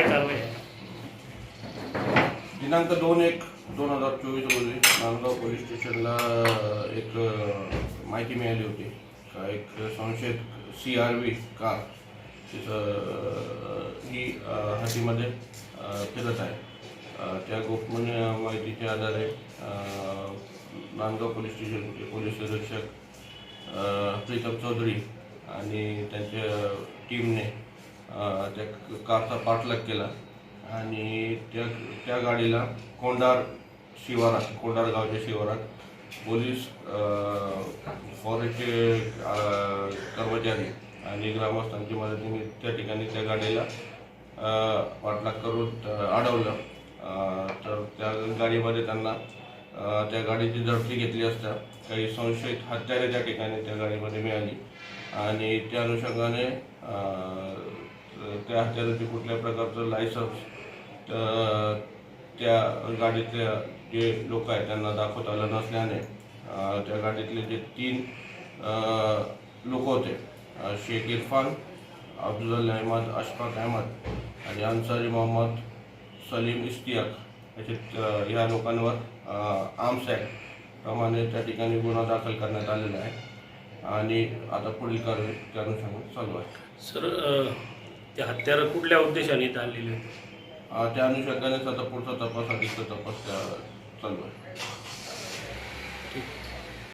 काय कारवाई आहे? दिनांक दोन एक दोन हजार चोवीस रोजी नांदगाव पोलीस स्टेशनला एक माहिती मिळाली होती. का एक संशयित सी आर व्ही कार तिथं ही अ, हातीमध्ये फिरत आहे. त्या गोपनीय माहितीच्या आधारे नांदगाव पोलीस स्टेशनचे पोलीस निरीक्षक प्रीतम चौधरी आणि त्यांच्या टीमने त्या कारचा पाठलाग केला. आणि त्या त्या गाडीला कोंडार शिवारात कोंडार गावच्या शिवारात पोलीस फॉरेस्टचे कर्मचारी आणि ग्रामस्थांच्या मदतीने त्या ठिकाणी त्या गाडीला पाठलाग करून अडवलं. तर त्या गाडीमध्ये त्यांना त्या गाडीची झडती घेतली असता काही संशयित हत्यारे त्या ठिकाणी त्या गाडीमध्ये मिळाली. आणि त्या अनुषंगाने त्या हत्याराचे कुठल्या प्रकारचं लायसन्स तर त्या गाडीतल्या जे लोक आहेत त्यांना दाखवता आलं नसल्याने त्या गाडीतले जे तीन लोक होते शेख इरफान अफजल अहमद अशफाक अहमद आणि अन्सारी मोहम्मद सलीम इस्तियाक याचे या ह्या लोकांवर आर्म्स ॲक्ट प्रमाणे त्या ठिकाणी गुन्हा दाखल करण्यात आलेला आहे. आणि आता पुढील कारवाई करून सांगून चालू आहे. सर ते हत्यारं कुठल्या उद्देशाने इथं आलेले होती? अ, त्या अनुषंगाने आता पुढचा तपास अधिक तपास त्या चालू आहे.